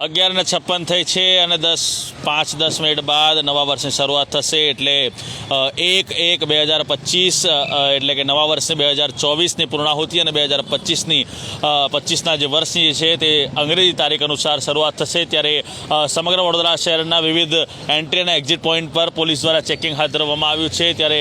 અગિયાર ને છપ્પન થઈ છે અને દસ, પાંચ, દસ મિનિટ બાદ નવા વર્ષની શરૂઆત થશે એટલે એક એક, બે હજાર પચીસ એટલે કે નવા વર્ષની બે હજાર ચોવીસની પૂર્ણાહુતિ અને બે હજાર પચીસની પચીસના જે વર્ષની છે તે અંગ્રેજી તારીખ અનુસાર શરૂઆત થશે ત્યારે સમગ્ર વડોદરા શહેરના વિવિધ એન્ટ્રી અને એક્ઝિટ પોઈન્ટ પર પોલીસ દ્વારા ચેકિંગ હાથ ધરવામાં આવ્યું છે. ત્યારે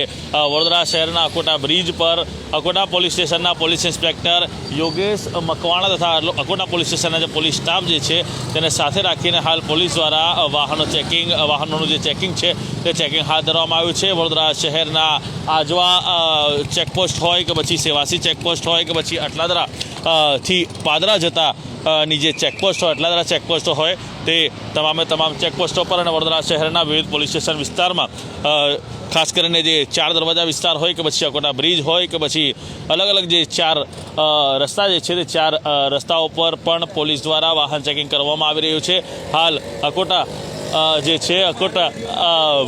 વડોદરા શહેરના અકોટા બ્રિજ પર અકોટા પોલીસ સ્ટેશનના પોલીસ ઇન્સ્પેક્ટર યોગેશ મકવાણા તથા અકોટા પોલીસ સ્ટેશનના જે પોલીસ સ્ટાફ જે છે, તેને સાથે રાખીને હાલ પોલીસ દ્વારા વાહનો ચેકિંગ વાહનોનું જે ચેકિંગ છે તે ચેકિંગ હાથ ધરવામાં આવ્યું છે. વડોદરા શહેરના આજવા ચેકપોસ્ટ હોય કે પછી સેવાસી ચેકપોસ્ટ હોય કે પછી અટલાદરા થી પાદરા જતા ની જે ચેકપોસ્ટ હોય અટલાદરા ચેકપોસ્ટો હોય તે તમામે તમામ ચેકપોસ્ટો પર અને વડોદરા શહેરના વિવિધ પોલીસ સ્ટેશન વિસ્તારમાં ખાસ કરીને જે ચાર દરવાજા વિસ્તાર હોય કે પછી અકોટા બ્રિજ હોય કે પછી અલગ અલગ જે ચાર રસ્તા જે છે તે ચાર રસ્તાઓ પર પણ પોલીસ દ્વારા વાહન ચેકિંગ કરવામાં આવી રહ્યું છે. હાલ અકોટા જે છે, અકોટા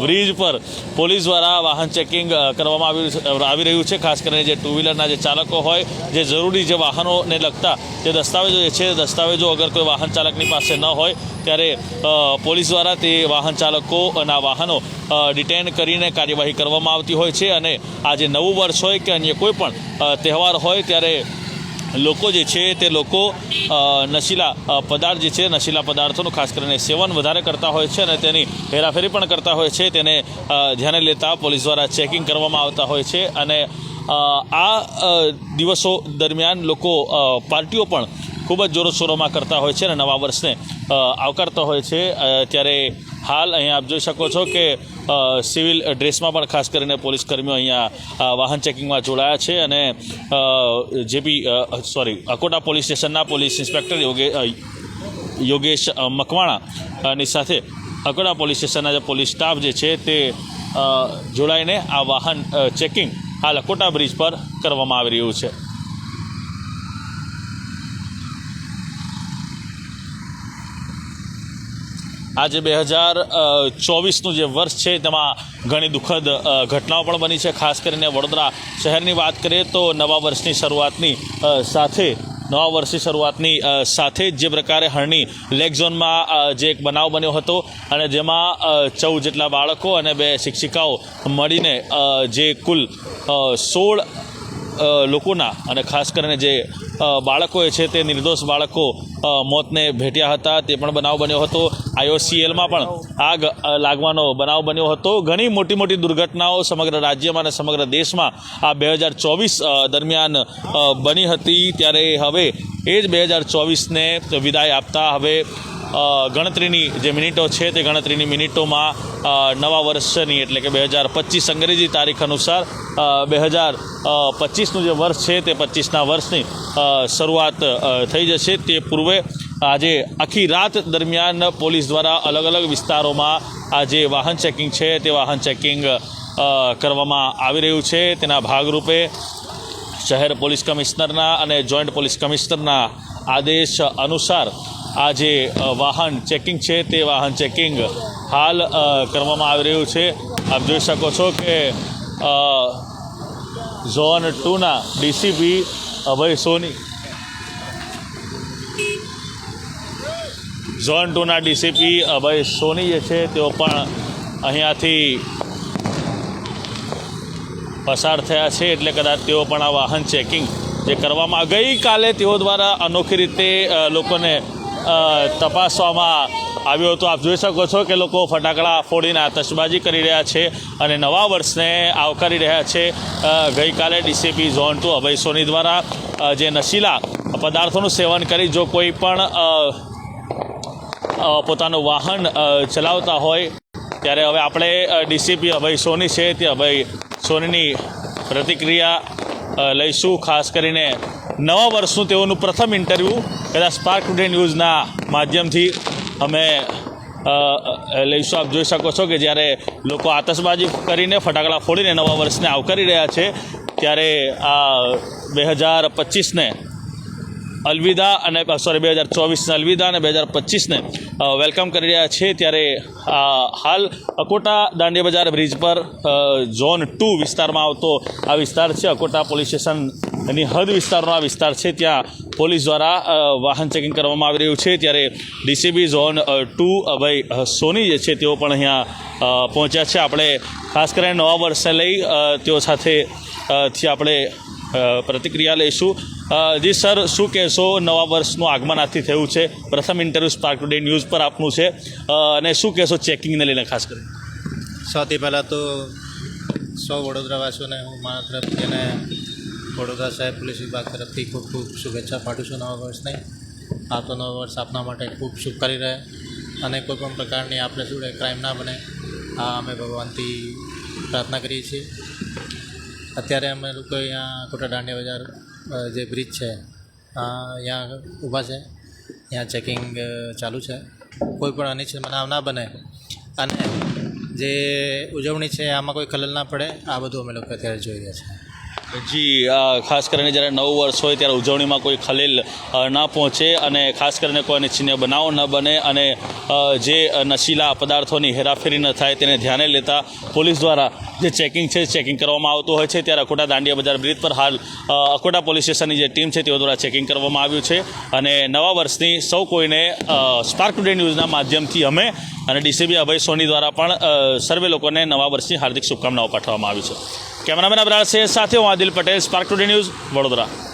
બ્રિજ પર પોલીસ દ્વારા વાહન ચેકિંગ કરવામાં આવી આવી રહ્યું છે. ખાસ કરીને જે ટુ વ્હીલરના જે ચાલકો હોય, જે જરૂરી જે વાહનોને લગતા જે દસ્તાવેજો જે છે, દસ્તાવેજો અગર કોઈ વાહન ચાલકની પાસે ન હોય, ત્યારે પોલીસ દ્વારા તે વાહન ચાલકોના વાહનો ડિટેન કરીને કાર્યવાહી કરવામાં આવતી હોય છે. અને આજે નવું વર્ષ હોય કે અન્ય કોઈ પણ તહેવાર હોય, ત્યારે લોકો જે છે તે લોકો નશીલા પદાર્થ જે છે, નશીલા પદાર્થોનું ખાસ કરીને સેવન વધારે કરતા હોય છે અને તેની હેરાફેરી પણ કરતા હોય છે. તેને ધ્યાને લેતા પોલીસ દ્વારા ચેકિંગ કરવામાં આવતા હોય છે અને આ દિવસો દરમિયાન લોકો પાર્ટીઓ પણ ખૂબ જ જોરોશોરોમાં કરતા હોય છે અને નવા વર્ષને આવકારતા હોય છે. ત્યારે હાલ અહીંયા આપ જોઈ શકો છો કે સિવિલ ડ્રેસમાં પણ ખાસ કરીને પોલીસ કર્મીઓ અહીંયા વાહન ચેકિંગમાં જોડાયા છે અને જેપી સોરી, અકોટા પોલીસ સ્ટેશનના પોલીસ ઇન્સ્પેક્ટર યોગે યોગેશ મકવાણાની સાથે અકોટા પોલીસ સ્ટેશનના જે પોલીસ સ્ટાફ જે છે તે જોડાઈને આ વાહન ચેકિંગ હાલ અકોટા બ્રિજ પર કરવામાં આવી રહ્યું છે. આજે બે હજાર ચોવીસનું જે વર્ષ છે, તેમાં ઘણી દુઃખદ ઘટનાઓ પણ બની છે. ખાસ કરીને વડોદરા શહેરની વાત કરીએ તો નવા વર્ષની શરૂઆતની સાથે, નવા વર્ષની શરૂઆતની સાથે જ જે પ્રકારે હરણી લેક ઝોનમાં જે એક બનાવ બન્યો હતો અને જેમાં ચૌદ જેટલા બાળકો અને બે શિક્ષિકાઓ મળીને જે કુલ સોળ લોકોના અને ખાસ કરીને જે અ, બાળકો છે તે નિર્દોષ બાળકો મોતને ભેટ્યા હતા. તે પણ બનાવ બન્યો હતો. આઈઓસીએલમાં પણ આગ લાગવાનો બનાવ બન્યો હતો. ઘણી મોટી મોટી દુર્ઘટનાઓ સમગ્ર રાજ્યમાં અને સમગ્ર દેશમાં આ બે હજાર ચોવીસ દરમિયાન બની હતી. ત્યારે હવે એ જ બે હજાર ચોવીસને વિદાય આપતા હવે ગણતરીની જે મિનિટો છે તે ગણતરીની મિનિટોમાં નવા વર્ષની એટલે કે બે હજાર પચીસ અંગ્રેજી તારીખ અનુસાર બે હજાર પચીસનું જે વર્ષ છે તે પચીસના વર્ષની શરૂઆત થઈ જશે. તે પૂર્વે આજે આખી રાત દરમિયાન પોલીસ દ્વારા અલગ અલગ વિસ્તારોમાં આ જે વાહન ચેકિંગ છે તે વાહન ચેકિંગ કરવામાં આવી રહ્યું છે. તેના ભાગરૂપે શહેર પોલીસ કમિશનરના અને જોઈન્ટ પોલીસ કમિશનરના આદેશ અનુસાર આ જે વાહન ચેકિંગ છે તે વાહન ચેકિંગ હાલ કરવામાં આવી રહ્યું છે. આપ જોઈ શકો છો કે ઝોન ટુના ડીસીપી અભય સોની, ઝોન ટુના ડીસીપી અભય સોની જે છે. તેઓ પણ અહીંયાથી પસાર થયા છે, એટલે કદાચ તેઓ પણ આ વાહન ચેકિંગ જે કરવામાં ગઈકાલે તેઓ દ્વારા અનોખી રીતે લોકોને તપાસવામાં આવ્યો હતો. આપ જોઈ શકો છો કે લોકો ફટાકડા ફોડીને આતશબાજી કરી રહ્યા છે અને નવા વર્ષને આવકારી રહ્યા છે. ગઈકાલે DCP zone two Abhay Soni દ્વારા જે નશીલા પદાર્થોનું સેવન કરી જો કોઈ પણ પોતાનું વાહન ચલાવતા હોય, ત્યારે હવે આપણે ડીસીપી અભય સોની છે તે અભય સોનીની પ્રતિક્રિયા લઈશું. ખાસ કરીને નવા વર્ષનું તેઓનું પ્રથમ ઇન્ટરવ્યૂ કદાચ સ્પાર્ક ટુડે ન્યૂઝના માધ્યમથી અમે લઈશું આપ જોઈ શકો છો કે જ્યારે લોકો આતશબાજી કરીને ફટાકડા ફોડીને નવા વર્ષને આવકારી રહ્યા છે, ત્યારે આ બે હજાર પચીસને અલવિદા અને સોરી બે હજાર ચોવીસને અલવિદા અને બે હજાર પચીસને વેલકમ કરી રહ્યા છે. ત્યારે હાલ અકોટા દાંડિયા બજાર બ્રિજ પર ઝોન ટુ વિસ્તારમાં આવતો આ વિસ્તાર છે. અકોટા પોલીસ સ્ટેશનની હદ વિસ્તારનો આ વિસ્તાર છે. ત્યાં પોલીસ દ્વારા વાહન ચેકિંગ કરવામાં આવી રહ્યું છે. ત્યારે DCB zone two Abhay Soni જે છે તેઓ પણ અહીંયા પહોંચ્યા છે. આપણે ખાસ કરીને નવા વર્ષને લઈ તેઓ સાથે થી આપણે પ્રતિક્રિયા લઈશું. જી સર, શું કહેશો? નવા વર્ષનું આગમન આજથી થયું છે. પ્રથમ ઇન્ટરવ્યૂ સ્પાર્ક ટુડે ન્યૂઝ પર આપનું છે. અને શું કહેશો ચેકિંગને લઈને ખાસ કરીને? સૌથી પહેલાં તો સૌ વડોદરાવાસીઓને હું મારા તરફથી વડોદરા શહેર પોલીસ વિભાગ તરફથી ખૂબ ખૂબ શુભેચ્છા પાઠવું છું. નવા આ આવતો નવો વર્ષ આપના માટે ખૂબ શુભકારી રહે. અને કોઈ પણ પ્રકારની આપણે જોડે ક્રાઇમ ના બને, આ અમે ભગવાનથી પ્રાર્થના કરીએ છીએ. અત્યારે અમે લોકો અહીંયા કોટા દાંડિયા બજાર જે બ્રિજ છે અહીંયા ઊભા છે. ત્યાં ચેકિંગ ચાલુ છે. કોઈ પણ અનિચ્છિત બનાવ ના બને. અને જે ઉજવણી છે, આમાં કોઈ ખલેલ ના પડે. આ બધું અમે લોકો અત્યારે જોઈ રહ્યા છીએ. જી ખાસ કરીને જ્યારે નવું વર્ષ હોય ત્યારે ઉજવણીમાં કોઈ ખલેલ ના પહોંચે અને ખાસ કરીને કોઈ અનિચ્છનીય બનાવો ન બને અને જે નશીલા પદાર્થોની હેરાફેરી ન થાય તેને ધ્યાને લેતા પોલીસ દ્વારા જે ચેકિંગ છે, ચેકિંગ કરવામાં આવતું હોય છે. ત્યારે અકોટા દાંડિયા બજાર બ્રિજ પર હાલ અકોટા પોલીસ સ્ટેશનની જે ટીમ છે તેઓ દ્વારા ચેકિંગ કરવામાં આવ્યું છે અને નવા વર્ષની સૌ કોઈને સ્પાર્ક ટુડે ન્યૂઝના માધ્યમથી અમે અને ડીસીબી અભય સોની દ્વારા પણ સર્વે લોકોને નવા વર્ષની હાર્દિક શુભકામનાઓ પાઠવવામાં આવી છે. કેમેરામેન અબરાર સાથે હું Adil Patel Spark Today News Vadodara.